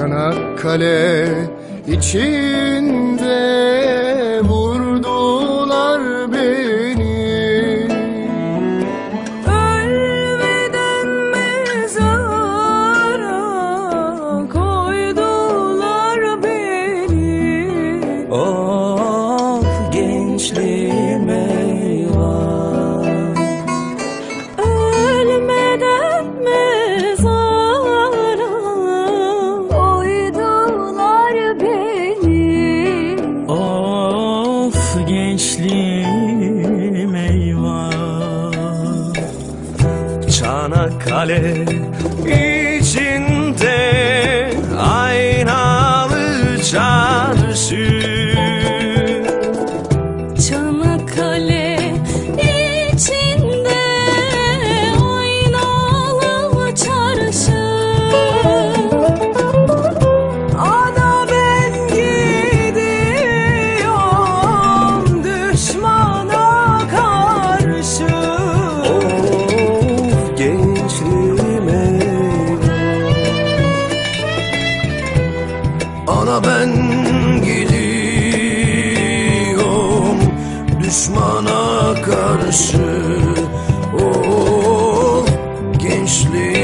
Çanakkale içinde vurdular beni. Ölmeden mezara koydular beni. Of gençliğim डाले eyvah Ana ben gidiyorum düşmana karşı. Oh gençliğim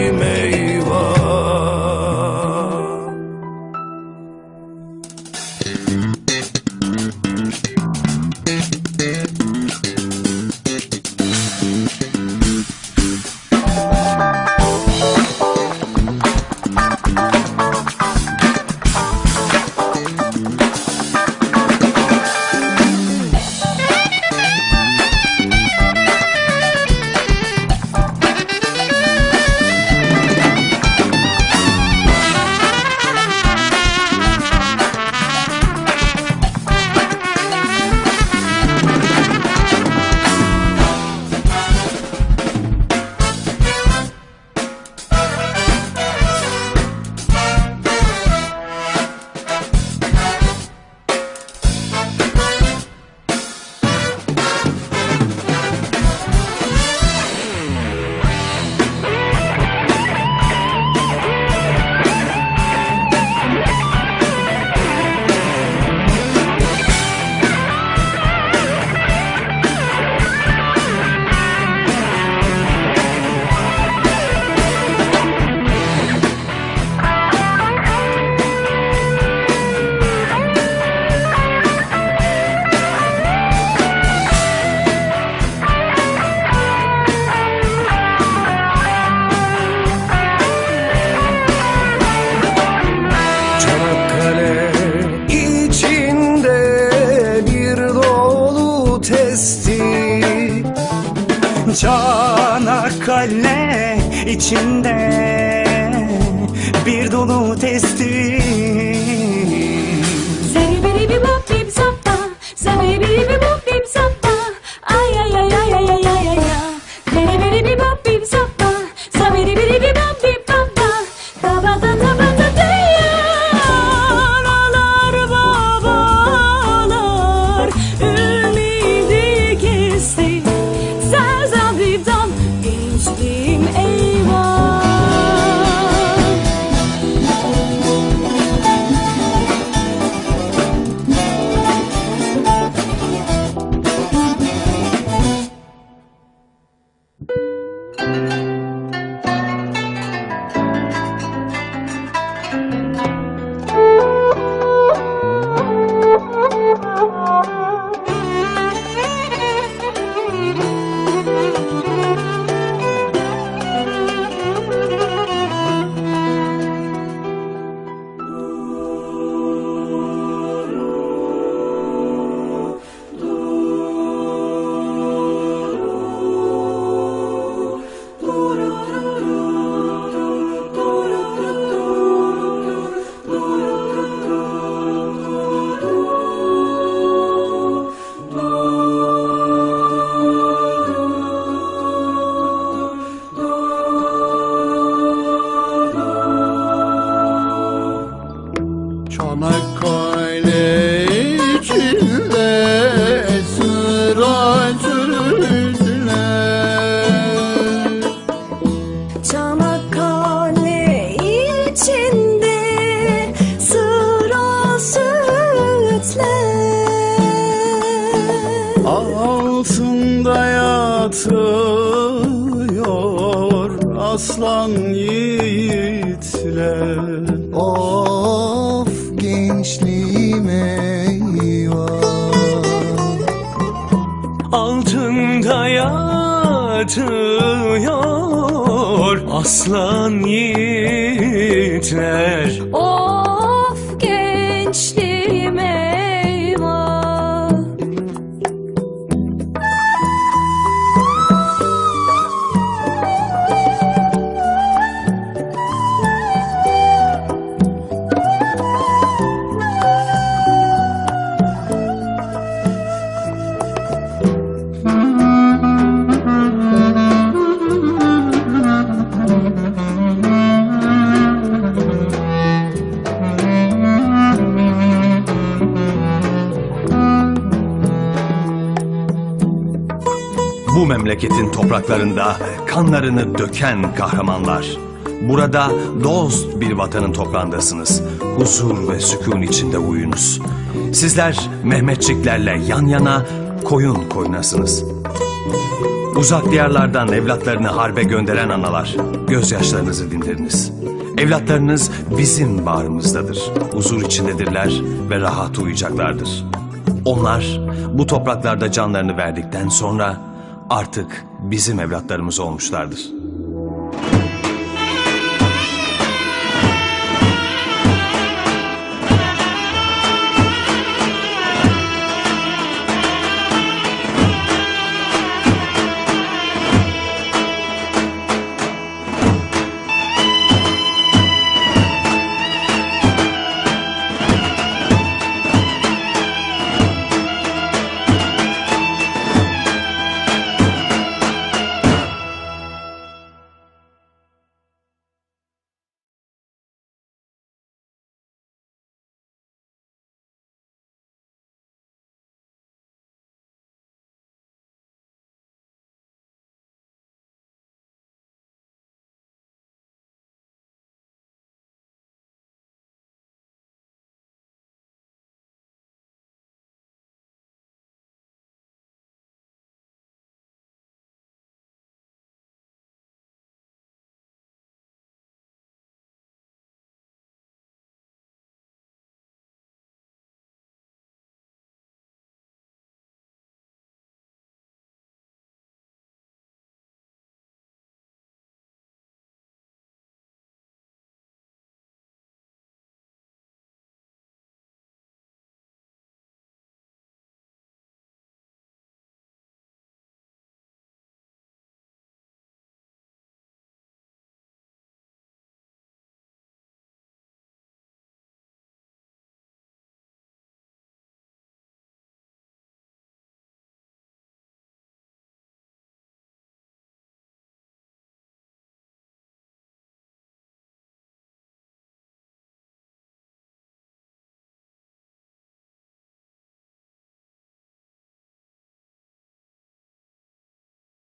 içinde bir dolu testi. Zeri biri bir bop bip zapta Zeri biri bir bop aslan yiğitler. Of gençliğime eyvah. Altında yatıyor aslan yiğitler. Of Bu memleketin topraklarında kanlarını döken kahramanlar. Burada dost bir vatanın toprağındasınız. Huzur ve sükun içinde uyunuz. Sizler Mehmetçiklerle yan yana koyun koyunasınız. Uzak diyarlardan evlatlarını harbe gönderen analar, gözyaşlarınızı dindiriniz. Evlatlarınız bizim bağrımızdadır. Huzur içindedirler ve rahat uyuyacaklardır. Onlar bu topraklarda canlarını verdikten sonra artık bizim evlatlarımız olmuşlardır.